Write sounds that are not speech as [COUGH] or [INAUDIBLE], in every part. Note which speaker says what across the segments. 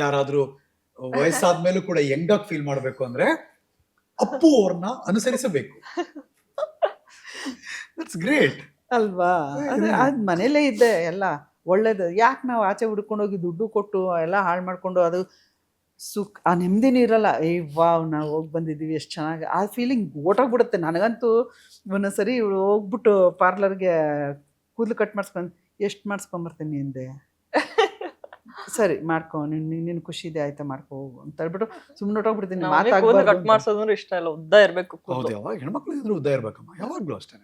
Speaker 1: ಯಾರಾದ್ರೂ ವಯಸ್ಸಾದ್ಮೇಲೂ ಕೂಡ ಯಂಗ್ ಆಗಿ ಫೀಲ್ ಮಾಡ್ಬೇಕು ಅಂದ್ರೆ ಅಪ್ಪು ಅವ್ರನ್ನ ಅನುಸರಿಸಬೇಕು. ಇಟ್ಸ್ ಗ್ರೇಟ್
Speaker 2: ಅಲ್ವಾ? ಅದೇ ಮನೇಲೇ ಇದ್ದೆ ಎಲ್ಲ ಒಳ್ಳೇದು. ಯಾಕೆ ನಾವು ಆಚೆ ಹುಡ್ಕೊಂಡು ಹೋಗಿ ದುಡ್ಡು ಕೊಟ್ಟು ಎಲ್ಲ ಹಾಳು ಮಾಡ್ಕೊಂಡು ಅದು ಸುಖ ಆ ನೆಮ್ಮದಿನೂ ಇರಲ್ಲ. ಏ ವಾವ್ ನಾವು ಹೋಗಿ ಬಂದಿದ್ದೀವಿ ಎಷ್ಟು ಚೆನ್ನಾಗಿ ಆ ಫೀಲಿಂಗ್ ಓಟೋಗ್ಬಿಡುತ್ತೆ. ನನಗಂತೂ ಒಂದೊಂದ್ಸರಿ ಇವ್ಳು ಹೋಗ್ಬಿಟ್ಟು ಪಾರ್ಲರ್ಗೆ ಕೂದಲು ಕಟ್ ಮಾಡಿಸ್ಕೊಂಡು ಎಷ್ಟು ಮಾಡಿಸ್ಕೊಂಬರ್ತೀನಿ ಹಿಂದೆ ಸರಿ ಮಾಡ್ಕೊ ನಿನ್ನ ನಿನ್ ಖುಷಿ ಇದೆ ಆಯ್ತಾ ಮಾಡ್ಕೊ ಹೋಗು ಅಂತ ಹೇಳ್ಬಿಟ್ಟು ಸುಮ್ಮನೆ ಹೊಟ್ಟೋಗ್ಬಿಡ್ತೀನಿ
Speaker 3: ಕಟ್
Speaker 2: ಮಾತಾಡ್ಬಾರ್ದು
Speaker 3: ಮಾಡ್ಸೋದಂದ್ರೆ ಇಷ್ಟ ಇಲ್ಲ ಉದ್ದ ಇರ್ಬೇಕು
Speaker 1: ಹೌದು ಯಾವಾಗ ಹೆಣ್ಮಕ್ಳು ಇದ್ರು ಉದ್ದ ಇರ್ಬೇಕಮ್ಮ ಯಾವಾಗ್ಲೂ ಅಷ್ಟೇ.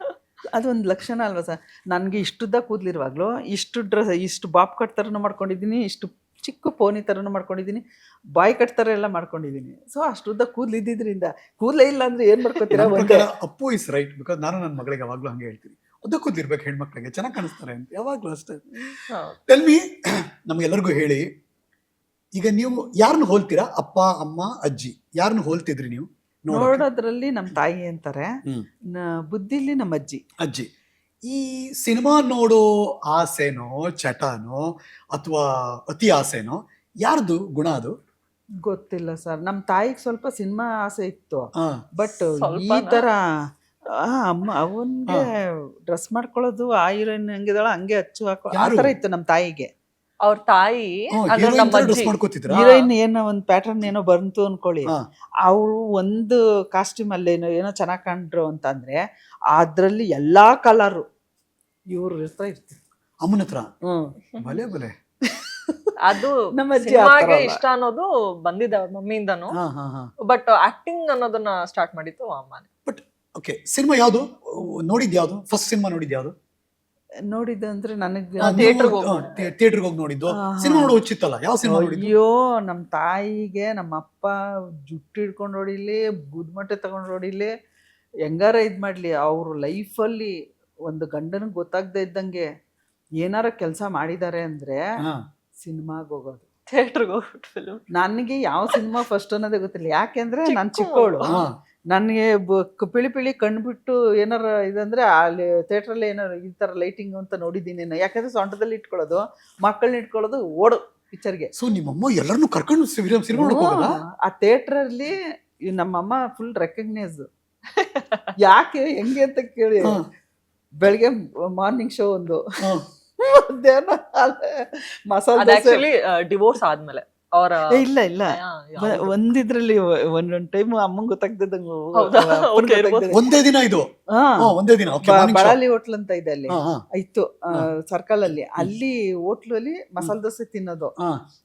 Speaker 2: ಅದೊಂದು ಲಕ್ಷಣ ಅಲ್ವಾ ಸರ್ ನನಗೆ ಇಷ್ಟುದ್ದ ಕೂದಲಿರುವಾಗಲೂ ಇಷ್ಟು ಡ್ರೆಸ್ ಇಷ್ಟು ಬಾಬ್ ಕಟ್ ಥರನೂ ಮಾಡ್ಕೊಂಡಿದ್ದೀನಿ ಇಷ್ಟು ಚಿಕ್ಕ ಪೋನಿ ಥರನೂ ಮಾಡ್ಕೊಂಡಿದ್ದೀನಿ ಬಾಯ್ ಕಟ್ ಥರ ಎಲ್ಲ ಮಾಡ್ಕೊಂಡಿದ್ದೀನಿ. ಸೊ ಅಷ್ಟುದ್ದ ಕೂದಲು ಇದ್ದಿದ್ರಿಂದ ಕೂದಲೇ ಇಲ್ಲ ಅಂದ್ರೆ ಏನು ಮಾಡ್ಕೊತೀರಾ
Speaker 1: ಅಪ್ಪು ಇಸ್ ರೈಟ್ ಬಿಕಾಸ್ ನಾನು ನನ್ನ ಮಗಳಿಗೆ ಯಾವಾಗಲೂ ಹಂಗೆ ಹೇಳ್ತೀನಿ. ಉದ್ದ ಕೂದ್ಲಿರ್ಬೇಕು ಹೆಣ್ಮಕ್ಳಿಗೆ. ಚೆನ್ನಾಗಿ ಕಾಣಿಸ್ತಾರೆ ಅಂತ. ಯಾವಾಗ್ಲೂ ಅಷ್ಟೇ.
Speaker 3: ಟೆಲ್
Speaker 1: ಟೆಲ್ಮಿ ನಮ್ಗೆಲ್ಲರಿಗೂ ಹೇಳಿ ಈಗ ನೀವು ಯಾರನ್ನು ಹೋಲ್ತೀರಾ? ಅಪ್ಪ ಅಮ್ಮ ಅಜ್ಜಿ? ಯಾರನ್ನು ಹೋಲ್ತಿದ್ರಿ ನೀವು?
Speaker 2: ನೋಡೋದ್ರಲ್ಲಿ ನಮ್ಮ ತಾಯಿ ಅಂತಾರೆ. ಬುದ್ಧಿಲಿ ನಮ್ಮ ಅಜ್ಜಿ.
Speaker 1: ಅಜ್ಜಿ. ಈ ಸಿನಿಮಾ ನೋಡೋ ಆಸೆನೋ ಚಟನೋ ಅಥವಾ ಅತಿ ಆಸೆನೋ ಯಾರ್ದು ಗುಣ ಅದು?
Speaker 2: ಗೊತ್ತಿಲ್ಲ ಸರ್. ನಮ್ಮ ತಾಯಿಗೆ ಸ್ವಲ್ಪ ಸಿನಿಮಾ ಆಸೆ ಇತ್ತು. ಬಟ್ ಈ
Speaker 3: ಸ್ವಲ್ಪನಾ?
Speaker 2: ಅಮ್ಮ ಅವನ್ಗೆ ಡ್ರೆಸ್ ಮಾಡ್ಕೊಳ್ಳೋದು ಆ ಹೀರೋಯಿನ್ ಹೆಂಗಿದಳ ಹಂಗೆ ಹಚ್ಚು ಹಾಕೋ ಆ
Speaker 1: ತರ
Speaker 2: ಥರ ಇತ್ತು ನಮ್ಮ ತಾಯಿಗೆ.
Speaker 3: ಅವ್ರ ತಾಯಿ ಅಂದ್ರೆ ನಮ್ಮ ಅಜ್ಜಿ.
Speaker 2: ಹೀರೋಯಿನ್ ಏನೋ ಒಂದು ಪ್ಯಾಟರ್ನ್ ಏನೋ ಬಂತು ಅನ್ಕೊಳ್ಳಿ. ಅವ್ರು ಒಂದು ಕಾಸ್ಟ್ಯೂಮ್ ಅಲ್ಲಿ ಏನೋ ಏನೋ ಚೆನ್ನಾಗಿ ಕಂಡ್ರು ಅಂತಂದ್ರೆ ಅದ್ರಲ್ಲಿ ಎಲ್ಲಾ ಕಲರು ಇವ್ರ ಇರ್ತಾ ಇರ್ತಿ.
Speaker 1: ಅಮ್ಮನ ಹತ್ರ
Speaker 2: ಹ್ಮ್
Speaker 1: ಬಲೆ ಬಲೆ.
Speaker 3: ಅದು
Speaker 2: ನಮ್ಮ
Speaker 3: ಸಿನಿಮಾಗೆ ಇಷ್ಟ ಅನ್ನೋದು ಬಂದಿದೆ ಅವ್ರ ಮಮ್ಮಿಯಿಂದನು.
Speaker 1: ಹಾ ಹಾ ಹಾ.
Speaker 3: ಬಟ್ ಆಕ್ಟಿಂಗ್ ಅನ್ನೋದನ್ನ ಸ್ಟಾರ್ಟ್ ಮಾಡಿತ್ತು ಅಮ್ಮನೇ.
Speaker 1: ಓಕೆ ಸಿನಿಮಾ ಯಾವುದು? ನೋಡಿದ್ ಯಾವ್ದು ಫಸ್ಟ್ ಸಿನಿಮಾ ನೋಡಿದ್ ಯಾವ್ದು
Speaker 2: ನೋಡಿದ್ದು ಅಂದ್ರೆ ನನಗೆ.
Speaker 1: ಥಿಯೇಟರ್ಗೆ ಹೋಗಿ ನೋಡಿದ್ದು. ಸಿನಿಮಾ ನೋಡೋ ಉಚಿತಲ್ಲ ಯಾವ ಸಿನಿಮಾ
Speaker 2: ಅಯ್ಯೋ ನಮ್ಮ ತಾಯಿಗೆ ನಮ್ಮ ಅಪ್ಪ ಜುಟ್ಟು ಹಿಡ್ಕೊಂಡು ಹೊಡಿಲಿ ಬುದ್ಮಟ್ಟೆ ತಗೊಂಡು ಹೊಡಿಲಿ ಹೆಂಗಾರ ಇದು ಮಾಡಲಿ ಅವರು ಲೈಫಲ್ಲಿ ಒಂದು ಗಂಡನಿಗೆ ಗೊತ್ತಾಗ್ದೇ ಇದ್ದಂಗೆ ಏನಾರ ಕೆಲಸ ಮಾಡಿದ್ದಾರೆ ಅಂದರೆ
Speaker 1: ಸಿನಿಮಾ
Speaker 2: ಸಿನಿಮಾಗೆ ಹೋಗೋದು.
Speaker 3: ಥಿಯೇಟರ್ಗೆ ಹೋಗ್ಬಿಟ್ಟು ಫಿಲ್ಮ್ [LAUGHS]
Speaker 2: ನನಗೆ ಯಾವ ಸಿನಿಮಾ ಫಸ್ಟ್ ಅನ್ನೋದೇ ಗೊತ್ತಿಲ್ಲ. ಯಾಕೆಂದ್ರೆ ನಾನು
Speaker 3: ಚಿಕ್ಕ
Speaker 2: ಚಿಕ್ಕವಳು ನನಗೆ ಪಿಳಿ ಪಿಳಿ ಕಣ್ಬಿಟ್ಟು ಏನಾರ ಇದಂದರೆ ಅಲ್ಲಿ ಥಿಯೇಟ್ರಲ್ಲಿ ಏನಾರು ಈ ಥರ ಲೈಟಿಂಗ್ ಅಂತ ನೋಡಿದ್ದೀನಿ ನಾನು. ಯಾಕಂದರೆ ಸೊಂಟದಲ್ಲಿ ಇಟ್ಕೊಳ್ಳೋದು ಮಕ್ಕಳನ್ನ ಇಟ್ಕೊಳ್ಳೋದು ಓಡು ಪಿಕ್ಚರ್ಗೆ.
Speaker 1: ಸೊ ನಿಮ್ಮಮ್ಮ ಎಲ್ಲರನ್ನೂ ಕರ್ಕೊಂಡು ಸಿನಿಮಾ ಸಿನಿಮಾ
Speaker 2: ಆ ಥಿಯೇಟ್ರಲ್ಲಿ ನಮ್ಮಮ್ಮ ಫುಲ್ ರೆಕಗ್ನೈಸ್ ಯಾಕೆ ಹೆಂಗೆ ಅಂತ ಕೇಳಿ.
Speaker 1: ಹಾ.
Speaker 2: ಬೆಳಗ್ಗೆ ಮಾರ್ನಿಂಗ್ ಶೋ ಒಂದು.
Speaker 1: ಹಾ.
Speaker 2: ಮಧ್ಯಾಹ್ನ ಅಲ್ಲೇ ಮಸಾಲೆ
Speaker 3: ಅದ್
Speaker 2: ದೋಸೆ.
Speaker 3: ಆಕ್ಚುಲಿ ಡಿವೋರ್ಸ್ ಆದ್ಮೇಲೆ. ಅವರ
Speaker 2: ಇಲ್ಲ ಇಲ್ಲ. ಒಂದಿದ್ರಲ್ಲಿ ಒಂದೊಂದ್ ಟೈಮ್ ಅಮ್ಮಂಗ್ ಗೊತ್ತಾಗ್ದಿದ್ದಂಗ
Speaker 3: ಹೌದಾ?
Speaker 1: ಒಂದೇ ದಿನ ಇದು? ಒಂದೇ ದಿನ.
Speaker 2: ಹೋಟ್ಲ್ ಅಂತ ಇದೆ ಅಲ್ಲಿ. ಇತ್ತು ಸರ್ಕಲ್ ಅಲ್ಲಿ ಅಲ್ಲಿ ಹೋಟ್ಲಲ್ಲಿ ಮಸಾಲೆ ದೋಸೆ ತಿನ್ನೋದು.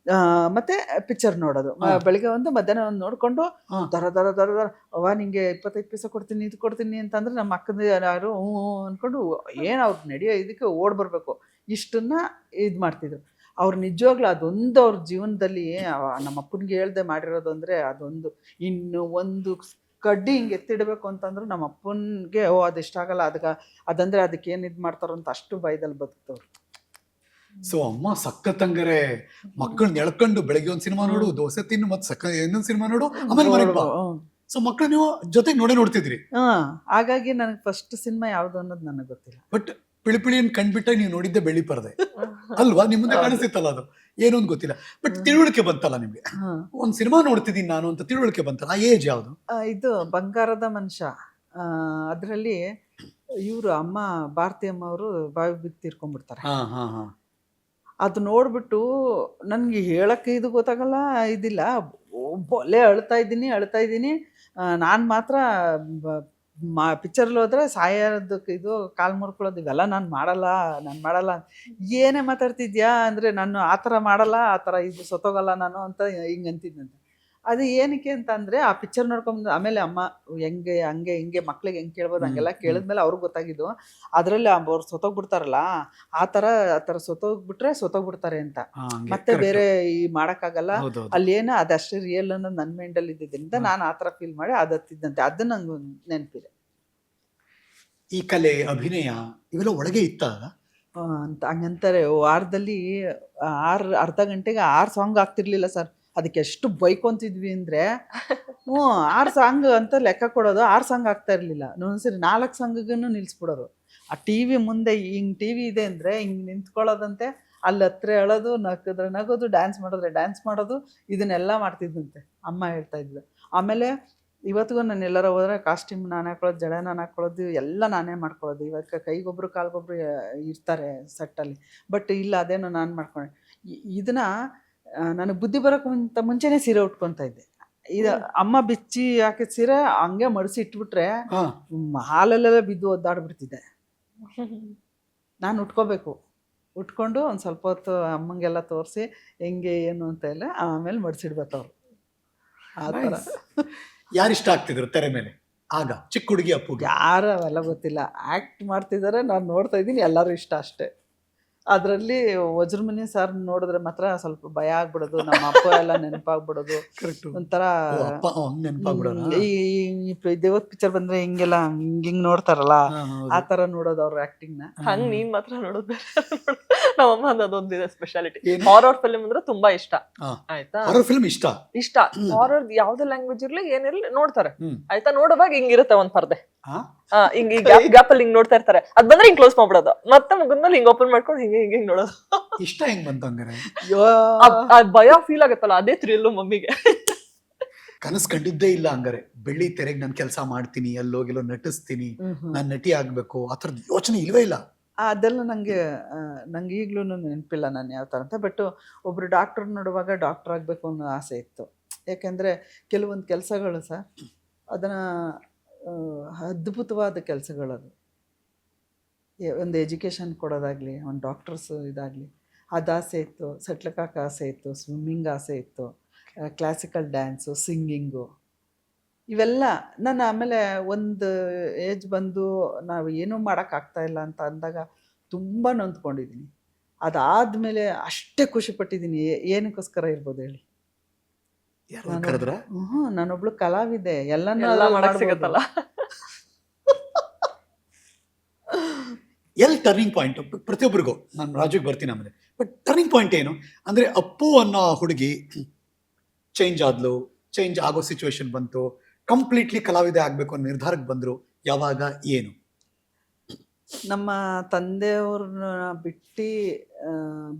Speaker 2: ಆ, ಮತ್ತೆ ಪಿಕ್ಚರ್ ನೋಡೋದು. ಬೆಳಿಗ್ಗೆ ಒಂದು ಮಧ್ಯಾಹ್ನ ಒಂದು ನೋಡ್ಕೊಂಡು ದರ ದರ ದರ ದರ. ಅವ ನಿಂಗೆ ಇಪ್ಪತ್ತೈದು ಪೈಸೆ ಕೊಡ್ತೀನಿ ಇದು ಕೊಡ್ತೀನಿ ಅಂತಂದ್ರೆ ನಮ್ಮ ಅಕ್ಕನ ಯಾರು ಹ್ಞೂ ಅನ್ಕೊಂಡು ಏನು ಅವ್ರು ನಡೆಯೋ ಇದಕ್ಕೆ ಓಡ್ ಬರ್ಬೇಕು. ಇಷ್ಟನ್ನ ಇದು ಮಾಡ್ತಿದ್ರು. ಅವ್ರು ನಿಜವಾಗ್ಲೂ ಅದೊಂದು ಅವ್ರ ಜೀವನದಲ್ಲಿ ನಮ್ಮ ಅಪ್ಪನಿಗೆ ಹೇಳ್ದೆ ಮಾಡಿರೋದು ಅಂದ್ರೆ ಅದೊಂದು. ಇನ್ನು ಒಂದು ಕಡ್ಡಿ ಹಿಂಗೆ ಎತ್ತಿಡಬೇಕು ಅಂತಂದ್ರೆ ನಮ್ಮ ಅಪ್ಪನಿಗೆ ಓ ಅದು ಇಷ್ಟ ಆಗಲ್ಲ. ಅದಕ್ಕೆ ಅದಂದ್ರೆ ಅದಕ್ಕೆ ಏನು ಇದು ಮಾಡ್ತಾರೋ ಅಂತ ಅಷ್ಟು ಭಯದಲ್ಲಿ ಬದುಕ್ತವ್ರು.
Speaker 1: ಸೊ ಅಮ್ಮ ಸಕ್ಕತ್ತಂಗರೆ ಮಕ್ಕಳನ್ನ ಎಳ್ಕೊಂಡು ಬೆಳಗ್ಗೆ ಒಂದು ಸಿನಿಮಾ ನೋಡು ದೋಸೆ ತಿನ್ನು ಮತ್ತೆ ಸಕ್ಕ ಇನ್ನೊಂದು ಸಿನಿಮಾ ನೋಡು ಆಮೇಲೆ ಮನೆಗೆ ಬಾ. ಸೊ ಮಕ್ಕಳು ನೀವು ಜೊತೆಗೆ ನೋಡೇ ನೋಡ್ತಿದ್ರಿ.
Speaker 2: ಹಾ ಹಾಗಾಗಿ ನನಗೆ ಫಸ್ಟ್ ಸಿನಿಮಾ ಯಾವುದು ಅನ್ನೋದು ನನಗೆ ಗೊತ್ತಿಲ್ಲ.
Speaker 1: ಬಟ್ ಪಿಳಿ ಪಿಳಿಯನ್ ಕಂಡ್ಬಿಟ್ಟ ನೀವು ನೋಡಿದ್ದೆ ಬೆಳ್ಳಿ ಪರದೆ. ಅಲ್ವಾ? ನಿಮ್ ಮುಂದೆ ಕಾಣಿಸ್ತಿತ್ತಲ್ಲ ಅದು. ಏನು ಅಂತ ಗೊತ್ತಿಲ್ಲ. ಬಟ್ ತಿಳುವಳಿಕೆ ಬಂತಲ್ಲ ನಿಮ್ಗೆ. ಒಂದ್ ಸಿನಿಮಾ ನೋಡ್ತಿದ್ದೀನಿ ನಾನು ಅಂತ ತಿಳುವಳಿಕೆ ಬಂತಲ್ಲ? ಆ ಏಜ್ ಯಾವ್ದು?
Speaker 2: ಇದು ಬಂಗಾರದ ಮನುಷ್ಯ. ಅದರಲ್ಲಿ ಇವರು ಅಮ್ಮ ಭಾರತಿ ಅಮ್ಮ ಅವರು ಬಾವಿ ಬಿದ್ದು ತೀರ್ಕೊಂಡ್ಬಿಡ್ತಾರೆ. ಅದು ನೋಡ್ಬಿಟ್ಟು ನನಗೆ ಹೇಳಕ್ಕೆ ಇದು ಗೊತ್ತಾಗಲ್ಲ ಇದಿಲ್ಲ. ಬೊಲೆ ಅಳ್ತಾ ಇದ್ದೀನಿ ಅಳ್ತಾ ಇದ್ದೀನಿ. ನಾನು ಮಾತ್ರ ಮಾ ಪಿಕ್ಚರ್ಲಿ ಹೋದ್ರೆ ಸಾಯೋದಕ್ಕೆ ಇದು ಕಾಲು ಮುರ್ಕೊಳ್ಳೋದು, ಇವೆಲ್ಲ ನಾನು ಮಾಡಲ್ಲ ನಾನು ಮಾಡಲ್ಲ ಏನೇ ಮಾತಾಡ್ತಿದ್ಯಾ ಅಂದರೆ, ನಾನು ಆ ಥರ ಮಾಡಲ್ಲ, ಆ ಥರ ಇದು ಸತ್ತೋಗಲ್ಲ ನಾನು ಅಂತ ಹಿಂಗೆ ಅಂತಿದ್ದಂತೆ ಅದು ಏನಕ್ಕೆ ಅಂತ ಅಂದರೆ ಆ ಪಿಕ್ಚರ್ ನೋಡ್ಕೊಂಡು ಆಮೇಲೆ ಅಮ್ಮ ಹೆಂಗೆ ಹಂಗೆ ಹಿಂಗೆ ಮಕ್ಳಿಗೆ ಹೆಂಗೆ ಕೇಳ್ಬೋದು ಹಂಗೆಲ್ಲ. ಕೇಳಿದ್ಮೇಲೆ ಅವ್ರಿಗೆ ಗೊತ್ತಾಗಿದ್ದು ಅದರಲ್ಲಿ ಅವ್ರು ಸೊತೋಗ್ಬಿಡ್ತಾರಲ್ಲ ಆ ತರ ಆ ಥರ ಸೊತೋಗ್ಬಿಟ್ರೆ ಸೊತೋಗ್ಬಿಡ್ತಾರೆ ಅಂತ. ಮತ್ತೆ ಬೇರೆ ಈ ಮಾಡೋಕ್ಕಾಗಲ್ಲ. ಅಷ್ಟೇ ಅದಷ್ಟೇ ರಿಯಲ್ ಅನ್ನೋದು ನನ್ನ ಮೈಂಡಲ್ಲಿ ಇದ್ದಿದ್ದರಿಂದ. ನಾನು ಆ ತರ ಫೀಲ್ ಮಾಡಿ ಅದತ್ತಿದ್ದಂತೆ ಅದನ್ನ ಅದು ನಂಗೆ ನೆನಪಿದೆ.
Speaker 1: ಈ ಕಲೆ ಅಭಿನಯ ಇವೆಲ್ಲ ಒಳಗೆ ಇತ್ತ?
Speaker 2: ಅಂತ ಹಂಗಂತಾರೆ ವಾರದಲ್ಲಿ ಆರು ಅರ್ಧ ಗಂಟೆಗೆ ಆರು ಸಾಂಗ್ ಆಗ್ತಿರ್ಲಿಲ್ಲ ಸರ್. ಅದಕ್ಕೆ ಎಷ್ಟು ಬೈಕೊಂತಿದ್ವಿ ಅಂದರೆ, ಹ್ಞೂ, ಆರು ಸಾಂಗ್ ಅಂತ ಲೆಕ್ಕ ಕೊಡೋದು, ಆರು ಸಾಂಗ್ ಆಗ್ತಾ ಇರಲಿಲ್ಲ. ಒಂದ್ಸರಿ ನಾಲ್ಕು ಸಾಂಗಿಗೂ ನಿಲ್ಲಿಸ್ಬಿಡೋರು ಆ ಟಿ ವಿ ಮುಂದೆ ಹಿಂಗ್ ಟಿ ವಿ ಇದೆ ಅಂದ್ರೆ ಹಿಂಗ್ ನಿಂತ್ಕೊಳ್ಳೋದಂತೆ, ಅಲ್ಲಿ ಹತ್ರ ಹೇಳೋದು ನಕ್ಕಿದ್ರೆ ನಗೋದು ಡ್ಯಾನ್ಸ್ ಮಾಡಿದ್ರೆ ಡ್ಯಾನ್ಸ್ ಮಾಡೋದು, ಇದನ್ನೆಲ್ಲ ಮಾಡ್ತಿದ್ದಂತೆ ಅಮ್ಮ ಹೇಳ್ತಾ ಇದ್ಲು. ಆಮೇಲೆ ಇವತ್ತಿಗೂ ನಾನು ಎಲ್ಲರ ಹೋದ್ರೆ ಕಾಸ್ಟ್ಯೂಮ್ ನಾನು ಹಾಕೊಳ್ಳೋದು, ಜಡೆ ನಾನು ಹಾಕೊಳ್ಳೋದು, ಎಲ್ಲ ನಾನೇ ಮಾಡ್ಕೊಳ್ಳೋದು. ಇವತ್ತು ಕೈಗೊಬ್ರು, ಕಾಲ್ಗೊಬ್ರು ಇರ್ತಾರೆ ಸೆಟ್ಟಲ್ಲಿ ಬಟ್ ಇಲ್ಲ, ಅದೇನು ನಾನು ಮಾಡ್ಕೊಂಡೆ. ಇದನ್ನ ನನಗೆ ಬುದ್ಧಿ ಬರೋಕ್ಕೆ ಮುಂತ ಮುಂಚೆನೆ ಸೀರೆ ಉಟ್ಕೊತಾ ಇದ್ದೆ. ಇದು ಅಮ್ಮ ಬಿಚ್ಚಿ ಹಾಕಿದ ಸೀರೆ ಹಂಗೆ ಮಡಿಸಿ ಇಟ್ಬಿಟ್ರೆ ಹಾಲಲ್ಲೆಲ್ಲ ಬಿದ್ದು ಒದ್ದಾಡ್ಬಿಡ್ತಿದ್ದೆ. [LAUGHS] ನಾನು ಉಟ್ಕೋಬೇಕು. ಉಟ್ಕೊಂಡು ಒಂದು ಸ್ವಲ್ಪ ಹೊತ್ತು ಅಮ್ಮಂಗೆಲ್ಲ ತೋರಿಸಿ ಹೆಂಗೆ ಏನು ಅಂತ ಎಲ್ಲ ಆಮೇಲೆ ಮಡಿಸಿಡ್ಬೇಕು ಅವ್ರು. ಆ ಥರ.
Speaker 1: ಯಾರಿಷ್ಟ ಆಗ್ತಿದ್ರು ತೆರೆ ಮೇಲೆ? ಆಗ ಚಿಕ್ಕ ಹುಡುಗಿ ಅಪ್ಪುಗೆ?
Speaker 2: ಯಾರು ಅವೆಲ್ಲ ಗೊತ್ತಿಲ್ಲ. ಆ್ಯಕ್ಟ್ ಮಾಡ್ತಿದ್ದಾರೆ ನಾನು ನೋಡ್ತಾ ಇದ್ದೀನಿ ಎಲ್ಲರೂ ಇಷ್ಟ ಅಷ್ಟೇ. ಅದರಲ್ಲಿ ವಜ್ರಮುನಿ ಸರ್ ನೋಡಿದ್ರೆ ಮಾತ್ರ ಸ್ವಲ್ಪ ಭಯ ಆಗ್ಬಿಡೋದು ನಮ್ಮ ಅಪ್ಪ ಎಲ್ಲ ನೆನಪಾಗ್ಬಿಡೋದು.
Speaker 1: ಕರೆಕ್ಟ್
Speaker 2: ಒಂಥರ ಈ ದೇವತ್ ಪಿಕ್ಚರ್ ಬಂದ್ರೆ ಹಿಂಗೆಲ್ಲ ಹಿಂಗ್ ಹಿಂಗ್ ನೋಡ್ತಾರಲ್ಲ ಆ ತರ ನೋಡೋದು ಅವ್ರ ಆಕ್ಟಿಂಗ್ನ.
Speaker 3: ಹಂಗ್ ನೀನ್ ಮಾತ್ರ ನೋಡೋದು ಬೇರೆ ನಮ್ಮಮ್ಮ ಅದೊಂದಿದೆ ಸ್ಪೆಷಾಲಿಟಿ? ಹಾರರ್ ಫಿಲ್ಮ್ ಅಂದ್ರೆ ತುಂಬಾ ಇಷ್ಟ. ಆಯ್ತಾ?
Speaker 1: ಹಾರರ್ ಫಿಲ್ಮ್ ಇಷ್ಟ?
Speaker 3: ಇಷ್ಟ. ಹಾರರ್ ಯಾವ್ದೇ ಲ್ಯಾಂಗ್ವೇಜ್ ಇರ್ಲಿ ಏನಿರ್ಲಿ ನೋಡ್ತಾರೆ. ಆಯ್ತಾ? ನೋಡುವಾಗ ಹಿಂಗಿರುತ್ತೆ ಒಂದ್ ಪರ್ದೆ. ಹಿಂಗ್ ಈ ಗ್ಯಾಪ್ [LAUGHS] ಗ್ಯಾಪ್ ಅಲ್ಲಿ ಹಿಂಗ್ ನೋಡ್ತಾ ಇರ್ತಾರೆ. ಅದ್ ಬಂದ್ರೆ ಹಿಂಗ್ ಕ್ಲೋಸ್ ಮಾಡ್ಬಿಡೋದು. ಮತ್ತೆ ಮುಗಿದ್ಮೇಲೆ ಹಿಂಗ್ ಓಪನ್ ಮಾಡ್ಕೊಂಡು ಹಿಂಗೆ ಹಿಂಗೆ ಹಿಂಗ್ ನೋಡೋದು.
Speaker 1: ಇಷ್ಟ ಹೆಂಗ್ ಬಂತು ಹಂಗಾರೆ?
Speaker 3: ಆ ಭಯ ಫೀಲ್ ಆಗತ್ತಲ್ಲ ಅದೇ ಥ್ರಿಲ್ಲು ಮಮ್ಮಿಗೆ.
Speaker 1: ಕನಸು ಕಂಡಿದ್ದೇ ಇಲ್ಲ ಹಂಗಾರೆ. ಬೆಳ್ಳಿ ತೆರೆಗೆ ನಾನು ಕೆಲಸ ಮಾಡ್ತೀನಿ ಅಲ್ಲೋಗಿಲ್ಲೋ ನಟಿಸ್ತೀನಿ ನಾನು ನಟಿ ಆಗ್ಬೇಕು ಆ ಥರದ್ ಯೋಚನೆ ಇಲ್ವೇ ಇಲ್ಲ?
Speaker 2: ಅದೆಲ್ಲ ನಂಗೆ ಆ, ನಂಗೆ ಈಗಲೂ ನೆನಪಿಲ್ಲ ನಾನು ಯಾವ ತರ ಅಂತ. ಬಟ್ ಒಬ್ರು ಡಾಕ್ಟರ್ ನೋಡುವಾಗ ಡಾಕ್ಟರ್ ಆಗ್ಬೇಕು ಅನ್ನೋ ಆಸೆ ಇತ್ತು. ಯಾಕೆಂದ್ರೆ ಕೆಲವೊಂದು ಕೆಲಸಗಳು ಸಹ ಅದನ್ನ ಅದ್ಭುತವಾದ ಕೆಲಸಗಳದು. ಒಂದು ಎಜುಕೇಷನ್ ಕೊಡೋದಾಗಲಿ, ಒಂದು ಡಾಕ್ಟರ್ಸ್ ಇದಾಗಲಿ ಅದು ಆಸೆ ಇತ್ತು, ಸೆಟ್ಲಕಾಕ ಆಸೆ ಇತ್ತು, ಸ್ವಿಮ್ಮಿಂಗ್ ಆಸೆ ಇತ್ತು ಕ್ಲಾಸಿಕಲ್ ಡ್ಯಾನ್ಸು ಸಿಂಗಿಂಗು ಇವೆಲ್ಲ ನಾನು ಆಮೇಲೆ ಒಂದು ಏಜ್ ಬಂದು ನಾವು ಏನೂ ಮಾಡೋಕ್ಕಾಗ್ತಾಯಿಲ್ಲ ಅಂತ ಅಂದಾಗ ತುಂಬ ನೊಂದ್ಕೊಂಡಿದ್ದೀನಿ ಅದಾದಮೇಲೆ ಅಷ್ಟೇ ಖುಷಿಪಟ್ಟಿದ್ದೀನಿ ಏನಕ್ಕೋಸ್ಕರ ಇರ್ಬೋದು ಹೇಳಿ. ನಾನೊಬ್ಳು ಕಲಾವಿದೆ. ಎಲ್ಲನೂ
Speaker 3: ಎಲ್ಲ ಮಾಡಕ್. ಸಿಗತ್ತಲ್ಲ.
Speaker 1: ಎಲ್ ಟರ್ನಿಂಗ್ ಪಾಯಿಂಟ್ ಪ್ರತಿಯೊಬ್ಬರಿಗೂ ನಾನು ರಾಜುಗೆ ಬರ್ತೀನಿ ಆಮೇಲೆ. ಬಟ್ ಟರ್ನಿಂಗ್ ಪಾಯಿಂಟ್ ಏನು? ಅಂದ್ರೆ ಅಪ್ಪು ಅನ್ನೋ ಹುಡುಗಿ ಚೇಂಜ್ ಆದ್ಲು ಚೇಂಜ್ ಆಗೋ ಸಿಚುವೇಶನ್ ಬಂತು ಕಂಪ್ಲೀಟ್ಲಿ ಕಲಾವಿದೆ ಆಗ್ಬೇಕು ಅನ್ನೋ ನಿರ್ಧಾರಕ್ಕೆ ಬಂದ್ರು. ಯಾವಾಗ? ಏನು?
Speaker 2: ನಮ್ಮ ತಂದೆಯವ್ರನ್ನ ಬಿಟ್ಟು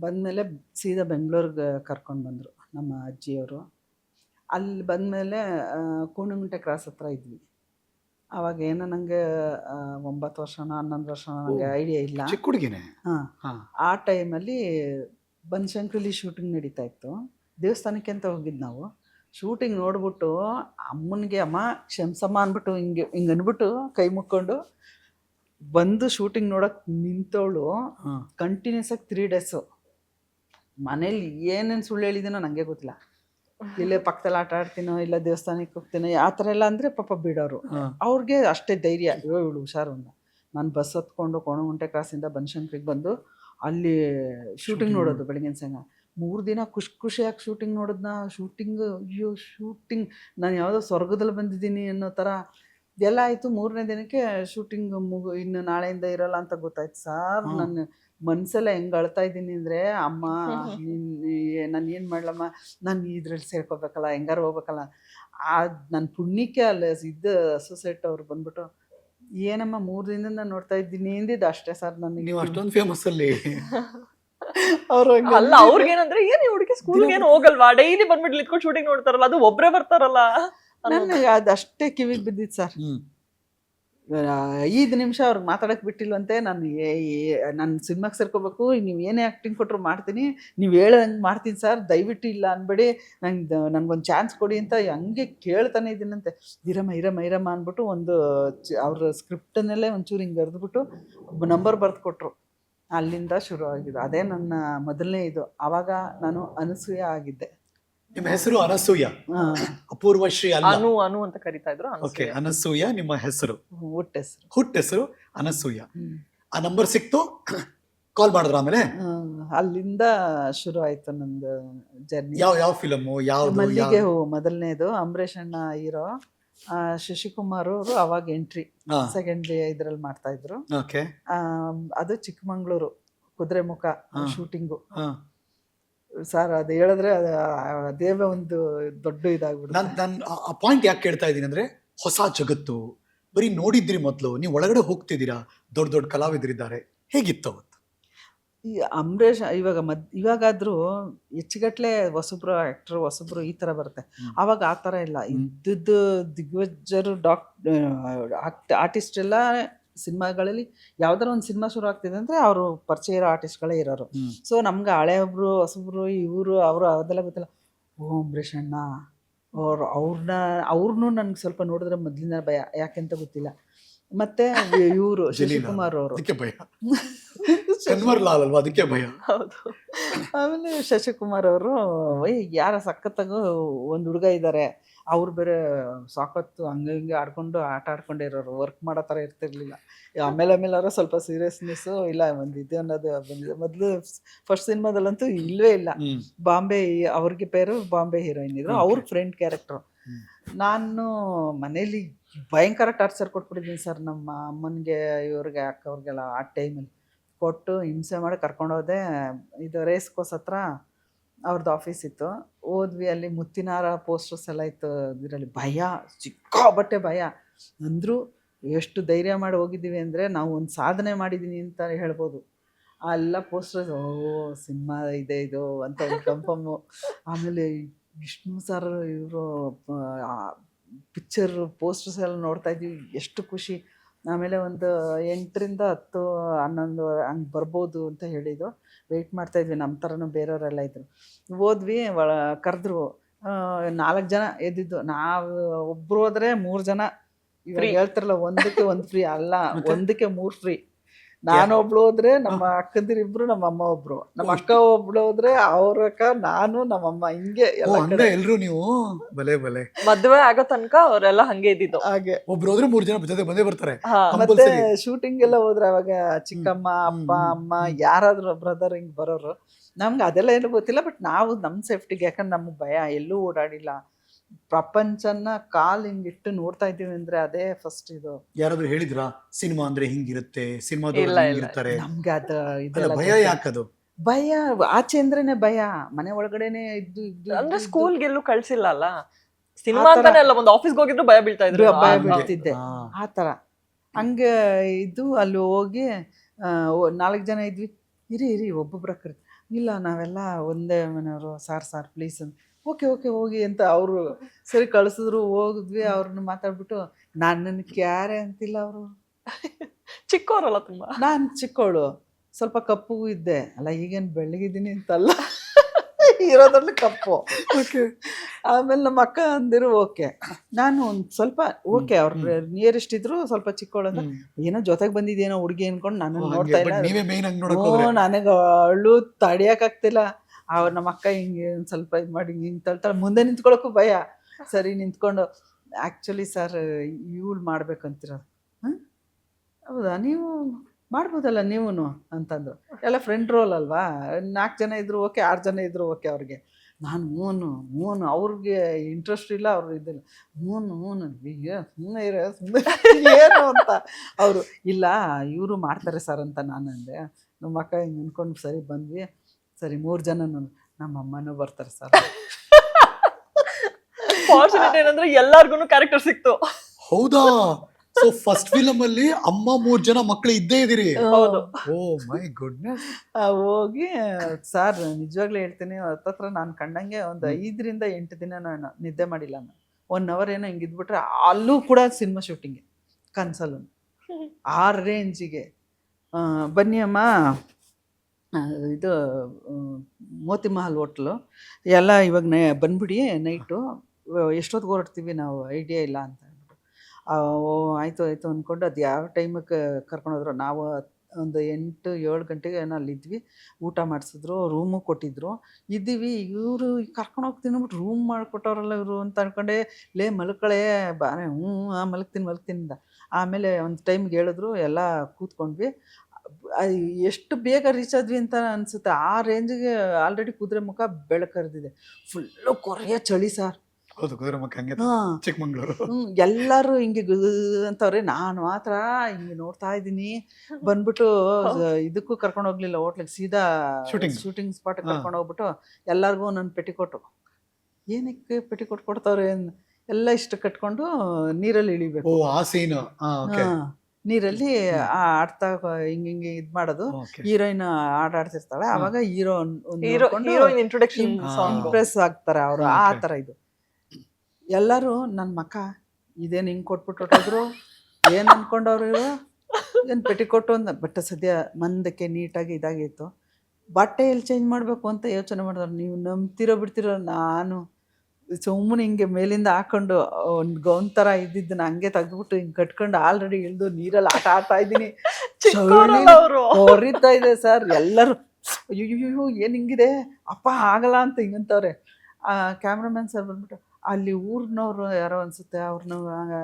Speaker 2: ಬಂದಮೇಲೆ ಸೀದಾ ಬೆಂಗಳೂರಿಗೆ ಕರ್ಕೊಂಡು ಬಂದರು. ನಮ್ಮ ಅಜ್ಜಿಯವರು. ಅಲ್ಲಿ ಬಂದಮೇಲೆ ಕೂಣಗುಂಟೆ ಕ್ರಾಸ್ ಹತ್ರ ಇದ್ವಿ. ಅವಾಗ ಏನೋ ನನಗೆ ಒಂಬತ್ತು ವರ್ಷನೋ ಹನ್ನೊಂದು ವರ್ಷನೋ ನನಗೆ
Speaker 1: ಓ.
Speaker 2: ಐಡಿಯಾ ಇಲ್ಲ.
Speaker 1: ಚಿಕ್ಕ ಹುಡುಗಿನೇ?
Speaker 2: ಹಾಂ.
Speaker 1: ಹಾ.
Speaker 2: ಆ ಟೈಮಲ್ಲಿ ಬನಶಂಕರಿಲಿ ಶೂಟಿಂಗ್ ನಡೀತಾ ಇತ್ತು. ದೇವಸ್ಥಾನಕ್ಕೆ ಅಂತ ಹೋಗಿದ್ದು ನಾವು? ಶೂಟಿಂಗ್ ನೋಡ್ಬಿಟ್ಟು ಅಮ್ಮನಿಗೆ ಅಮ್ಮ ಕ್ಷಮಸಮ್ಮ ಅಂದ್ಬಿಟ್ಟು ಹಿಂಗೆ ಹಿಂಗೆ ಅಂದ್ಬಿಟ್ಟು ಕೈ ಮುಕ್ಕೊಂಡು ಬಂದು ಶೂಟಿಂಗ್ ನೋಡೋಕೆ ನಿಂತವಳು ಕಂಟಿನ್ಯೂಸ್ ಆಗಿ ತ್ರೀ ಡೇಸು ಮನೇಲಿ ಏನೇನು ಸುಳ್ಳು ಹೇಳಿದ್ದೀನೋ ನನಗೆ ಗೊತ್ತಿಲ್ಲ. ಇಲ್ಲೇ ಪಕ್ಕದಲ್ಲಿ ಆಟ ಆಡ್ತೀನೋ ಇಲ್ಲ ದೇವಸ್ಥಾನಕ್ಕೆ ಹೋಗ್ತೀನೋ ಆ ಥರ ಎಲ್ಲ ಅಂದರೆ ಪಾಪ ಬಿಡೋರು. ಅವ್ರಿಗೆ ಅಷ್ಟೇ ಧೈರ್ಯ. ಅಯ್ಯೋ ಇವಳು ಹುಷಾರು ನಾನು ಬಸ್ ಹತ್ಕೊಂಡು ಕೋಣಗುಂಟೆ ಕ್ರಾಸಿಂದ ಬನಶಂಕರಿಗೆ ಬಂದು ಅಲ್ಲಿ ಶೂಟಿಂಗ್ ನೋಡೋದು ಬೆಳಗಿನ ಸಂಘ ಮೂರು ದಿನ ಖುಷಿ ಖುಷಿಯಾಗಿ ಶೂಟಿಂಗ್ ನೋಡೋದನ್ನ ಶೂಟಿಂಗ್ ಅಯ್ಯೋ ಶೂಟಿಂಗ್ ನಾನು ಯಾವುದೋ ಸ್ವರ್ಗದಲ್ಲಿ ಬಂದಿದ್ದೀನಿ ಅನ್ನೋ ಥರ ಇದೆಲ್ಲ ಆಯಿತು. ಮೂರನೇ ದಿನಕ್ಕೆ ಶೂಟಿಂಗ್ ಮುಗು ಇನ್ನು ನಾಳೆಯಿಂದ ಇರೋಲ್ಲ ಅಂತ ಗೊತ್ತಾಯ್ತು. Sir
Speaker 1: hmm.
Speaker 2: ನನ್ನ ಹೆಂಗ್ ಅಳ್ತಾ ಇದ್ದೀನಿ ಅಂದ್ರೆ ಅಮ್ಮ ನಾನು ಏನು ಮಾಡ್ಲಮ್ಮ ನಾನು ಇದ್ರಲ್ಲಿ ಸೇರ್ಕೋಬೇಕಲ್ಲ ಹೆಂಗಾರು ಹೋಗ್ಬೇಕಲ್ಲ. ಆ ನನ್ನ ಪುಣ್ಯಕ್ಕೆ ಅಲ್ಲ ಇದ್ದ ಅಸೋಸಿಯೇಟ್ ಅವ್ರು ಬಂದ್ಬಿಟ್ಟು ಏನಮ್ಮ ಮೂರು ದಿನದಿಂದ ನೋಡ್ತಾ ಇದ್ದೀನಿ ಅಂದಿದ್ದು ಅಷ್ಟೇ ಸರ್ ನನಗೆ.
Speaker 1: ನೀವು ಅಷ್ಟೊಂದು ಫೇಮಸ್ ಅಲ್ಲಿ. [LAUGHS]
Speaker 2: ಅವ್ರು
Speaker 3: ಅಲ್ಲ ಅವ್ರಿಗೇನಂದ್ರೆ ಏನ್ ಈ ಹುಡುಗಿ ಸ್ಕೂಲ್ಗೆ ಏನು ಹೋಗಲ್ವಾ? ಡೈಲಿ ಬಂದ್ಬಿಟ್ಟು ನಿಂತ್ಕೊಂಡು ಶೂಟಿಂಗ್ ನೋಡ್ತಾರಲ್ಲ ಅದು ಒಬ್ರೇ ಬರ್ತಾರಲ್ಲ.
Speaker 2: ನನಗೆ ಅದಷ್ಟೇ ಅಷ್ಟೇ ಕಿವಿಗೆ ಬಿದ್ದಿತ್ತು ಸರ್. ಐದು ನಿಮಿಷ ಅವ್ರಿಗೆ ಮಾತಾಡಕ್ಕೆ ಬಿಟ್ಟಿಲ್ವಂತೆ, ನಾನು ನಾನು ಸಿನಿಮಾಗೆ ಸೇರ್ಕೋಬೇಕು, ನೀವು ಏನೇ ಆ್ಯಕ್ಟಿಂಗ್ ಕೊಟ್ಟರು ಮಾಡ್ತೀನಿ, ನೀವು ಹೇಳ್ದಂಗೆ ಮಾಡ್ತೀನಿ ಸರ್ ದಯವಿಟ್ಟು ಇಲ್ಲ ಅನ್ಬೇಡಿ, ನಂಗೆ ನನಗೊಂದು ಚಾನ್ಸ್ ಕೊಡಿ ಅಂತ ಹಂಗೆ ಕೇಳ್ತಾನೆ ಇದ್ದೀನಂತೆ. ಇರಮ್ಮ ಇರಮ್ಮ ಇರಮ್ಮ ಅಂದ್ಬಿಟ್ಟು ಒಂದು ಅವ್ರ ಸ್ಕ್ರಿಪ್ಟನ್ನೆಲ್ಲೇ ಒಂಚೂರು ಹಿಂಗೆ ಬರೆದ್ಬಿಟ್ಟು ನಂಬರ್ ಬರೆದು ಕೊಟ್ಟರು ಅಲ್ಲಿಂದ ಶುರು ಆಗಿದ್ದು, ಅದೇ ನನ್ನ ಮೊದಲನೇ ಇದು. ಆವಾಗ ನಾನು ಅನಸೂಯ ಆಗಿದ್ದೆ.
Speaker 1: ನಿಮ್ಮ ಹೆಸರು ಅನಸೂಯ.
Speaker 2: ಅಪೂರ್ವ
Speaker 1: ಶ್ರೀ ಅಲ್ಲ.
Speaker 3: ಅನು ಅನು ಅಂತ ಕರಿತಾ ಇದ್ರು
Speaker 1: ಓಕೆ
Speaker 3: ಅನಸೂಯ.
Speaker 1: ನಿಮ್ಮ ಹೆಸರು.
Speaker 2: ಹುಟ್ಟ ಹೆಸರು.
Speaker 1: ಹುಟ್ಟ ಹೆಸರು ಅನಸೂಯ. ಆ ನಂಬರ್ ಸಿಕ್ತು ಕಾಲ್ ಮಾಡಿದ್ರು ಆಮೇಲೆ?
Speaker 2: ಅಲ್ಲಿಂದ ಶುರು ಆಯ್ತು ನಂದು ಜರ್ನಿ
Speaker 1: ಯಾವ ಯಾವ ಫಿಲಮ್ ಯಾವ
Speaker 2: ಮಲ್ಲಿಗೆ ಹೂ ಮೊದಲನೇದು ಅಂಬರೀಷ್ ಅಣ್ಣ ಹೀರೋ. ಶಶಿಕುಮಾರ್ ಅವರು ಅವಾಗ ಎಂಟ್ರಿ ಸೆಕೆಂಡ್ ಇದ್ರಲ್ಲಿ ಮಾಡ್ತಾ ಇದ್ರು. ಅದು ಚಿಕ್ಕಮಂಗ್ಳೂರು ಕುದುರೆಮುಖ. ಶೂಟಿಂಗು ಸರ್ ಅದು ಹೇಳಿದ್ರೆ ಅದು ಅದೇ ಒಂದು ದೊಡ್ಡ ಇದಾಗ್ಬಿಡುತ್ತೆ.
Speaker 1: ನಾನು ನಾನು ಆ ಪಾಯಿಂಟ್ ಯಾಕೆ ಕೇಳ್ತಾ ಇದ್ದೀನಿ ಅಂದರೆ ಹೊಸ ಜಗತ್ತು ಬರೀ ನೋಡಿದ್ರಿ ಮೊದಲು ನೀವು ಒಳಗಡೆ ಹೋಗ್ತಿದ್ದೀರಾ ದೊಡ್ಡ ದೊಡ್ಡ ಕಲಾವಿದರಿದ್ದಾರೆ ಹೇಗಿತ್ತು ಅವತ್ತು?
Speaker 2: ಈ ಅಂಬರೀಷ್ ಇವಾಗ ಮದ್ ಇವಾಗಾದರೂ ಹೆಚ್ಚುಗಟ್ಲೆ ಹೊಸಬ್ರು ಆ್ಯಕ್ಟ್ರು ಹೊಸಬ್ರು ಈ ಥರ ಬರುತ್ತೆ.
Speaker 1: ಆವಾಗ
Speaker 2: ಅವಾಗ ಆ ಥರ ಇಲ್ಲ. ಇದ್ದದ್ದು ದಿಗ್ಗಜರು ಡಾಕ್ ಆರ್ಟಿಸ್ಟ್ ಎಲ್ಲ ಸಿನಿಮಾಗಳಲ್ಲಿ ಯಾವ್ದಾರ ಒಂದು ಸಿನಿಮಾ ಶುರು ಆಗ್ತಿದೆ ಅಂದ್ರೆ ಅವರು ಪರಿಚಯ ಇರೋ ಆರ್ಟಿಸ್ಟ್ಗಳೇ ಇರೋರು. ಸೊ ನಮ್ಗೆ ಹಳೆ ಒಬ್ರು ಹೊಸಬ್ರು ಇವರು ಅವರು ಅದೆಲ್ಲ ಗೊತ್ತಿಲ್ಲ. ಓ ಅಂಬರೀಷ್ ಅಣ್ಣ ಅವ್ರು ಅವ್ರನ್ನ ಅವ್ರನ್ನೂ ನನ್ಗೆ ಸ್ವಲ್ಪ ನೋಡಿದ್ರೆ ಮೊದಲಿನ ಭಯ. ಯಾಕೆಂತ ಗೊತ್ತಿಲ್ಲ. ಮತ್ತೆ ಇವರು. ಶಶಿಕುಮಾರ್ ಅವರು.
Speaker 1: ಅದಕ್ಕೆ ಭಯ. [LAUGHS] ಕನ್ವರ್ ಲಾಲ್ ಅಲ್ವಾ? ಅದಕ್ಕೆ ಭಯ.
Speaker 3: ಹೌದು.
Speaker 2: ಆಮೇಲೆ ಶಶಿಕುಮಾರ್ ಅವರು ಯಾರ ಸಖತ್ತಾಗ ಒಂದು ಹುಡುಗ ಇದ್ದಾರೆ ಅವ್ರು ಬೇರೆ ಸಾಕತ್ತು ಹಂಗೆ ಹಿಂಗೆ ಆಡ್ಕೊಂಡು ಆಟ ಆಡ್ಕೊಂಡಿರೋರು ವರ್ಕ್ ಮಾಡೋ ಥರ ಇರ್ತಿರ್ಲಿಲ್ಲ. ಆಮೇಲೆ ಆಮೇಲೆ ಅವರ ಸ್ವಲ್ಪ ಸೀರಿಯಸ್ನೆಸ್ಸು ಇಲ್ಲ ಒಂದು ಇದು ಅನ್ನೋದು ಬಂದಿದೆ. ಮೊದಲು ಫಸ್ಟ್ ಸಿನಿಮಾದಲ್ಲಂತೂ ಇಲ್ಲವೇ ಇಲ್ಲ. ಬಾಂಬೆ ಅವ್ರಿಗೆ ಪೇರು ಬಾಂಬೆ ಹೀರೋಯಿನ್ ಇದ್ರು. ಅವ್ರ. ಫ್ರೆಂಡ್ ಕ್ಯಾರೆಕ್ಟ್ರು ನಾನು ಮನೇಲಿ ಭಯಂಕರ ಟಾರ್ಚರ್ ಕೊಟ್ಬಿಟ್ಟಿದ್ದೀನಿ ಸರ್. ನಮ್ಮ ಅಮ್ಮನಿಗೆ ಇವ್ರಿಗೆ ಅಕ್ಕವ್ರಿಗೆಲ್ಲ ಆ ಟೈಮಲ್ಲಿ ಕೊಟ್ಟು ಹಿಂಸೆ ಮಾಡಿ ಕರ್ಕೊಂಡೋದೆ ಇದು ರೇಸ್ ಕೋಸ್ ಹತ್ರ ಅವ್ರದ್ದು ಆಫೀಸ್ ಇತ್ತು. ಹೋದ್ವಿ ಅಲ್ಲಿ ಮುತ್ತಿನಾರ ಪೋಸ್ಟರ್ಸ್ ಎಲ್ಲ ಇತ್ತು. ಇದರಲ್ಲಿ ಭಯ ಸಿಕ್ಕಾಬಟ್ಟೆ ಭಯ. ಅಂದರೂ ಎಷ್ಟು ಧೈರ್ಯ ಮಾಡಿ ಹೋಗಿದ್ದೀವಿ ಅಂದರೆ ನಾವು ಒಂದು ಸಾಧನೆ ಮಾಡಿದ್ದೀನಿ ಅಂತ ಹೇಳ್ಬೋದು. ಎಲ್ಲ ಪೋಸ್ಟರ್ಸ್ ಓ, ಸಿನಿಮಾ ಇದೆ ಇದು ಅಂತ ಒಂದು ಆಮೇಲೆ ವಿಷ್ಣು ಸರ್ ಇವರು ಪಿಕ್ಚರ್ ಪೋಸ್ಟರ್ಸ್ ಎಲ್ಲ ನೋಡ್ತಾ ಇದ್ದೀವಿ. ಎಷ್ಟು ಖುಷಿ. ಆಮೇಲೆ ಒಂದು ಎಂಟರಿಂದ ಹತ್ತು, ಹನ್ನೊಂದು, ಹಂಗೆ ಬರ್ಬೋದು ಅಂತ ಹೇಳಿದ್ರು ವೆಯ್ಟ್ ಮಾಡ್ತಾ ಇದ್ವಿ ನಮ್ಮ ಥರನೂ ಬೇರೆಯವರೆಲ್ಲ ಇದ್ದರು ಹೋದ್ವಿ ಒಳ ಕರೆದ್ರು. ನಾಲ್ಕು ಜನ ಎದ್ದಿದ್ದು. ನಾವು ಒಬ್ರು ಹೋದ್ರೆ ಮೂರು ಜನ. ಇವಾಗ
Speaker 3: Free.
Speaker 2: ಹೇಳ್ತಾರಲ್ಲ ಒಂದಕ್ಕೆ ಒಂದು ಫ್ರೀ ಅಲ್ಲ ಒಂದಕ್ಕೆ ಮೂರು ಫ್ರೀ ನಾನು ಒಬ್ಳು ಹೋದ್ರೆ ನಮ್ಮ ಅಕ್ಕಂದಿರಿಬ್ರು ನಮ್ಮ ಅಮ್ಮ ಒಬ್ರು. ನಮ್ಮ ಅಕ್ಕ ಒಬ್ಳು ಹೋದ್ರೆ ಅವ್ರ ಅಕ್ಕ ನಾನು ಹಿಂಗೆ
Speaker 1: ಓ
Speaker 2: ಎಲ್ಲ
Speaker 1: ಹಂಗ
Speaker 2: ಕಡೆ.
Speaker 1: ಎಲ್ರು ನೀವು? ಬಲೆ ಬಲೆ.
Speaker 3: ಮದ್ವೆ ಆಗೋ ತನಕ ಅವರೆಲ್ಲ ಹಂಗೆ ಇದ್ದಿದ್ದು.
Speaker 2: ಹಾಗೆ.
Speaker 1: ಒಬ್ರು ಹೋದ್ರೆ ಮೂರ್ ಜನ ಜೊತೆ ಬಂದೇ ಬರ್ತಾರೆ.
Speaker 2: ಮತ್ತೆ ಶೂಟಿಂಗ್ ಎಲ್ಲ ಹೋದ್ರೆ ಅವಾಗ ಚಿಕ್ಕಮ್ಮ ಅಪ್ಪ ಅಮ್ಮ. ಯಾರಾದ್ರೂ ಬ್ರದರ್ ಹಿಂಗ್ ಬರೋರು. ನಮ್ಗೆ ಅದೆಲ್ಲ ಏನು ಗೊತ್ತಿಲ್ಲ ಬಟ್ ನಾವು ನಮ್ಮ ಸೇಫ್ಟಿಗೆ ಯಾಕಂದ್ರೆ ನಮ್ಗೆ ಭಯ ಎಲ್ಲೂ ಓಡಾಡಿಲ್ಲ. ಪ್ರಪಂಚನ ಕಾಲ್ ಹಿಂಗಿಟ್ಟು ನೋಡ್ತಾ ಇದ್ದೀವಿ ಅಂದ್ರೆ ಅದೇ ಫಸ್ಟ್ ಇದು.
Speaker 1: ಯಾರಾದ್ರೂ ಹೇಳಿದ್ರಾ? ಸಿನಿಮಾ ಅಂದ್ರೆ ಹಿಂಗಿರುತ್ತೆ
Speaker 3: ಇಲ್ಲ, ಇಲ್ಲ.
Speaker 1: ಹಿಂಗಿರ್ತಾರೆ.
Speaker 2: ನಮ್ಗೆ ಅದ ಇದೆಲ್ಲ
Speaker 1: ಭಯ
Speaker 2: ಗೊತ್ತಿಲ್ಲ.
Speaker 1: ಯಾಕದು?
Speaker 2: ಭಯ ಆಚೆ ಅಂದ್ರೇನೆ ಭಯ. ಮನೆ ಒಳಗಡೆನೆ ಇದ್ದು ಇದ್ದು
Speaker 3: ಅಂದ್ರೆ
Speaker 2: ಇದ್ದು.
Speaker 3: ಸ್ಕೂಲ್ ಗೆಲ್ಲೂ ಕಳ್ಸಿಲ್ಲ ಅಲ್ಲ? ಸಿನಿಮಾ
Speaker 2: ಆ ಥರ-
Speaker 3: ಅಂತಾನೆ ಅಲ್ಲ ಒಂದು ಆಫೀಸ್ಗೆ ಹೋಗಿದ್ರು ಭಯ ಬೀಳ್ತಾ ಇದ್ರು.
Speaker 2: ಭಯ
Speaker 3: ಆ-
Speaker 2: ಬೀಳ್ತಿದ್ದೆ. ಆ ಥರ ಹಂಗೆ ಇದು ಅಲ್ಲಿ ಹೋಗಿ ನಾಲ್ಕು ಜನ ಇದ್ವಿ. ಇರಿ ಇರಿ ಒಬ್ಬೊಬ್ರ ಕರಿ ಇಲ್ಲ ನಾವೆಲ್ಲ ಒಂದೇ ಮನೆಯವರು ಸಾರ್ ಸಾರ್ ಪ್ಲೀಸ್ ಅಂತ. ಓಕೆ ಓಕೆ ಹೋಗಿ ಅಂತ ಅವರು ಸರಿ ಕಳಿಸಿದ್ರು ಹೋಗಿದ್ವಿ ಅವ್ರನ್ನ ಮಾತಾಡ್ಬಿಟ್ಟು ನನ್ನ ಕ್ಯಾರೆ ಅಂತಿಲ್ಲ ಅವರು. [LAUGHS]
Speaker 3: ಚಿಕ್ಕವರಲ್ಲ ತುಂಬ.
Speaker 2: ನಾನು ಚಿಕ್ಕವಳು ಸ್ವಲ್ಪ ಕಪ್ಪು ಇದ್ದೆ. ಅಲ್ಲ ಈಗೇನು ಬೆಳ್ಳಗಿದ್ದೀನಿ ಅಂತಲ್ಲ. [LAUGHS] ಇರೋದ್ರಲ್ಲಿ ಕಪ್ಪು. ಓಕೆ. ಆಮೇಲೆ ನಮ್ಮ ಅಕ್ಕ ಅಂದಿರು ಓಕೆ. ನಾನು ಒಂದು ಸ್ವಲ್ಪ ಓಕೆ ಅವ್ರ ನಿಯರೆಸ್ಟ್ ಇದ್ರು ಸ್ವಲ್ಪ ಚಿಕ್ಕವಳು ಅಂತ. ಏನೋ ಜೊತೆಗೆ ಬಂದಿದ್ದೇನೋ ಹುಡುಗಿ ಅನ್ಕೊಂಡು ನಾನು ನೋಡ್ತಾ ಇಲ್ಲ. ನನಗೆ ಅಳು ತಡಿಯಕ್ಕಾಗ್ತಿಲ್ಲ ಅವ್ರ ನಮ್ಮ ಅಕ್ಕ ಹಿಂಗೆ ಒಂದು ಸ್ವಲ್ಪ ಇದು ಮಾಡಿ ಹಿಂಗೆ ತಳ್ತಾಳೆ. ಮುಂದೆ ನಿಂತ್ಕೊಳ್ಳೋಕ್ಕೂ ಭಯ. ಸರಿ ನಿಂತ್ಕೊಂಡು ಆ್ಯಕ್ಚುಲಿ ಸರ್ ಇವಳು ಮಾಡ್ಬೇಕಂತೀರ? ಹಾಂ? ಹೌದಾ? ನೀವು ಮಾಡ್ಬೋದಲ್ಲ ನೀವೂ ಅಂತಂದು ಎಲ್ಲ ಫ್ರೆಂಡ್ ರೋಲ್ ಅಲ್ವಾ? ನಾಲ್ಕು ಜನ ಇದ್ರು ಓಕೆ ಆರು ಜನ ಇದ್ರು ಓಕೆ ಅವ್ರಿಗೆ. ನಾನು ಮೂನು ಮೂನು ಅವ್ರಿಗೆ ಇಂಟ್ರೆಸ್ಟ್ ಇಲ್ಲ, ಅವ್ರು ಇದಿಲ್ಲ. ಮೂನು ಮೂನು ಈಗ ಸುಮ್ಮನೆ ಇರ ಸುಮ್ಮನೆ ಏನು ಅಂತ? ಅವರು, ಇಲ್ಲ, ಇವರು ಮಾಡ್ತಾರೆ ಸರ್ ಅಂತ ನಾನು ಅಂದೆ. ನಮ್ಮ ಅಕ್ಕ ಹಿಂಗೆ ಅಂದ್ಕೊಂಡು ಸರಿ ಬಂದ್ವಿ. ಸರಿ ಮೂರು ಜನ ನಮ್ಮ ಅಮ್ಮನೂ ಬರ್ತಾರೆ ಸರ್. [LAUGHS]
Speaker 3: ಫಾರ್ಚುನೇಟ್ ಏನಂದ್ರೆ ಎಲ್ಲಾರ್ಗು ಕ್ಯಾರೆಕ್ಟರ್ ಸಿಕ್ತು.
Speaker 1: ಹೌದಾ? ಸೊ ಫಸ್ಟ್ ಫಿಲಮ್ ಅಲ್ಲಿ ಅಮ್ಮ ಮೂರ್ ಜನ ಮಕ್ಕಳು ಇದ್ದೇ ಇದೀರಿ
Speaker 3: ಹೌದು.
Speaker 1: ಓ ಮೈ ಗುಡ್ನೆಸ್
Speaker 2: ಆ, ಹೋಗಿ ಸರ್ ನಿಜವಾಗ್ಲೂ ಹೇಳ್ತೀನಿ ಹತ್ತತ್ರ ನಾನು ಕಂಡಂಗೆ ಒಂದು ಐದರಿಂದ ಎಂಟು ದಿನ ನಾನು ನಿದ್ದೆ ಮಾಡಿಲ್ಲ ನಾನು. ಒನ್ ಅವರ್ ಏನೋ ಹಿಂಗೆ ಇದ್ಬಿಟ್ರೆ ಅಲ್ಲೂ ಕೂಡ ಸಿನಿಮಾ ಶೂಟಿಂಗೆ ಕನ್ಸಲ್ಲೂ ಆ ರೇಂಜಿಗೆ ಬನ್ನಿ ಅಮ್ಮ. ಇದು ಮೋತಿ ಮಹಲ್ ಹೋಟ್ಲು. ಎಲ್ಲ ಇವಾಗ ನೈ, ಬಂದ್ಬಿಡಿ ನೈಟು. ಎಷ್ಟೊತ್ತಿಗೆ ಹೊರಡ್ತೀವಿ ನಾವು? ಐಡಿಯಾ ಇಲ್ಲ ಅಂತ ಓ, ಆಯಿತು ಆಯಿತು ಅಂದ್ಕೊಂಡು ಅದು ಯಾವ ಟೈಮಿಗೆ ಕರ್ಕೊಂಡೋದ್ರು ನಾವು ಒಂದು ಎಂಟು, ಏಳು ಗಂಟೆಗೆ ಏನೋ ಅಲ್ಲಿದ್ವಿ ಊಟ ಮಾಡಿಸಿದ್ರು, ರೂಮು ಕೊಟ್ಟಿದ್ರು. ಇದ್ದೀವಿ. ಇವರು ಕರ್ಕೊಂಡು ಹೋಗ್ತೀನಿ ಅಂದ್ಬಿಟ್ಟು ರೂಮ್ ಮಾಡಿಕೊಟ್ಟವ್ರಲ್ಲ ಇವರು ಅಂತ ಅನ್ಕೊಂಡೆ, ಲೇ ಮಲ್ಕಳೆ ಬಾ ಹ್ಞೂ ಮಲಗ್ತೀನಿ ಮಲಗ್ತೀನಿ ಅಂದ. ಆಮೇಲೆ ಒಂದು ಟೈಮ್ಗೆ ಹೇಳಿದ್ರು, ಎಲ್ಲ ಕೂತ್ಕೊಂಡ್ವಿ. ಎಷ್ಟು ಬೇಗ ರೀಚ್ ಆದ್ವಿ ಅಂತ ಅನ್ಸುತ್ತೆ. ಆ ರೇಂಜ್ಗೆ ಆಲ್ರೆಡಿ ಕುದುರೆ ಮುಖ ಬೆಳಕರಿದಿದೆ ಫುಲ್ಲು ಕೊರೆಯ ಚಳಿ ಸರ್
Speaker 1: ಹೌದು ಕುದುರೆ ಮುಖ ಹಂಗೆ ಚಿಕ್ಕಮಂಗ್ಳೂರು.
Speaker 2: ಎಲ್ಲರೂ ಹಿಂಗೆ ಅಂತವ್ರೆ ನಾನು ಮಾತ್ರ ಹಿಂಗೆ ನೋಡ್ತಾ ಇದ್ದೀನಿ. ಬಂದ್ಬಿಟ್ಟು ಇದಕ್ಕೂ ಕರ್ಕೊಂಡು ಹೋಗ್ಲಿಲ್ಲ ಹೋಟ್ಲಿಗೆ ಸೀದಾ
Speaker 1: ಶೂಟಿಂಗ್
Speaker 2: ಶೂಟಿಂಗ್ ಸ್ಪಾಟ್. ಕರ್ಕೊಂಡು ಹೋಗ್ಬಿಟ್ಟು ಎಲ್ಲಾರ್ಗೂ ನನ್ನ ಪೆಟ್ಟಿಕೊಟ್ಟು ಏನಕ್ಕೆ ಪೆಟ್ಟಿಕೊಟ್ಟು ಕೊಡ್ತಾವ್ರೆ ಅಂದ್- ಎಲ್ಲ ಇಷ್ಟು ಕಟ್ಕೊಂಡು ನೀರಲ್ಲಿ
Speaker 1: ಓ
Speaker 2: ಇಳಿಬೇಕು
Speaker 1: ಆ ಸೀನು
Speaker 2: ನೀರಲ್ಲಿ ಆ ಆಡ್ತಾ ಹಿಂಗ ಹಿಂಗೆ ಇದ್ ಮಾಡೋದು. ಹೀರೋಯಿನ್ ಆಟ ಆಡ್ತಿರ್ತಾಳೆ. ಅವಾಗ ಹೀರೋ
Speaker 3: ಇಂಟ್ರೊಡಕ್ಷನ್ ಸಾಂಗ್
Speaker 2: ಇಂಪ್ರೆಸ್ ಆಗ್ತಾರೆ ಅವರು. ಆ ತರ ಇದು. ಎಲ್ಲರೂ ನನ್ನ ಮಕ್ಕ ಇದೇನ್ ಹಿಂಗ್ ಕೊಟ್ಬಿಟ್ಟು ಹೊಟ್ಟಿದ್ರು ಏನ್ ಅನ್ಕೊಂಡವ್ರು ಏನ್ ಪೆಟ್ಟಿ ಕೊಟ್ಟು ಅಂದ ಬಟ್ ಸದ್ಯ ಮಂದಕ್ಕೆ ನೀಟಾಗಿ ಇದಾಗಿತ್ತು ಬಟ್ಟೆ ಎಲ್ಲಿ ಚೇಂಜ್ ಮಾಡಬೇಕು ಅಂತ ಯೋಚನೆ ಮಾಡಿದ್ರು ನೀವು ನಂಬ್ತಿರೋ ಬಿಡ್ತಿರೋ ನಾನು ಸುಮ್ಮನೆ ಹಿಂಗೆ ಮೇಲಿಂದ ಹಾಕೊಂಡು ಒಂದು ಗೌನ್ ಥರ ಇದ್ದಿದ್ದನ್ನ ಹಂಗೆ ತೆಗೆದ್ಬಿಟ್ಟು ಹಿಂಗೆ ಕಟ್ಕೊಂಡು ಆಲ್ರೆಡಿ ಇಳಿದು ನೀರಲ್ಲಿ ಆಟ ಆಡ್ತಾ ಇದ್ದೀನಿ. ಹೊರಿತಾ ಇದೆ ಸರ್ ಎಲ್ಲರೂ ಅಯ್ಯೋ ಏನು ಹಿಂಗಿದೆ? ಅಪ್ಪ ಆಗಲ್ಲ ಅಂತ ಹಿಂಗಂತವ್ರೆ. ಆ ಕ್ಯಾಮ್ರಾಮನ್ ಸರ್ ಬಂದ್ಬಿಟ್ಟು ಅಲ್ಲಿ ಊರ್ನವ್ರು ಯಾರೋ ಅನ್ಸುತ್ತೆ ಅವ್ರನ್ನ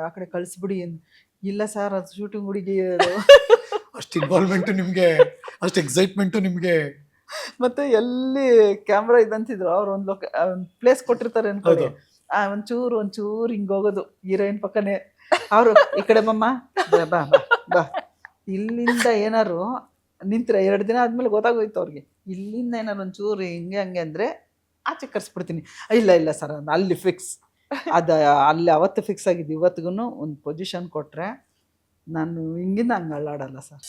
Speaker 2: ಆ ಕಡೆ ಕಳಿಸ್ಬಿಡಿ. ಇಲ್ಲ ಸರ್ ಅದು ಶೂಟಿಂಗ್ ಹುಡುಗಿ ಅದು.
Speaker 1: ಅಷ್ಟು ಇನ್ವಾಲ್ವ್ಮೆಂಟು ನಿಮಗೆ ಅಷ್ಟು ಎಕ್ಸೈಟ್ಮೆಂಟು ನಿಮ್ಗೆ.
Speaker 2: ಮತ್ತೆ ಎಲ್ಲಿ ಕ್ಯಾಮ್ರಾ ಇದಂತಿದ್ರು ಅವ್ರು ಒಂದು ಲೊಕ ಒಂದು ಪ್ಲೇಸ್ ಕೊಟ್ಟಿರ್ತಾರೆ ಅನ್ಕೊಳ್ಳಿ.
Speaker 1: ಹೌದು.
Speaker 2: ಆ ಒಂಚೂರು ಒಂಚೂರು ಹಿಂಗ್ ಹೋಗೋದು ಹೀರೋಯಿನ್ ಪಕ್ಕನೆ. ಅವರು ಈ ಕಡೆ ಬಮ್ಮ ಬಾ ಬಾ ಬಾ ಬಾ. ಇಲ್ಲಿಂದ ಏನಾರು ನಿಂತ್ರೆ ಎರಡು ದಿನ ಆದ್ಮೇಲೆ ಗೊತ್ತಾಗೋಯ್ತು ಅವ್ರಿಗೆ. ಇಲ್ಲಿಂದ ಏನಾರು ಒಂಚೂರು ಹಿಂಗೆ ಹಂಗೆ ಅಂದ್ರೆ ಆಚೆ ಕರ್ಸ್ಬಿಡ್ತೀನಿ. ಇಲ್ಲ ಇಲ್ಲ ಸರ್ ಅಲ್ಲಿ ಫಿಕ್ಸ್ ಅದು ಅಲ್ಲಿ ಅವತ್ತು ಫಿಕ್ಸ್ ಆಗಿದ್ದು ಇವತ್ತಿಗೂ ಒಂದು ಪೊಸಿಷನ್ ಕೊಟ್ಟರೆ ನಾನು ಹಿಂಗಿಂದ ಹಂಗೆ ಅಳ್ಳಾಡಲ್ಲ ಸರ್.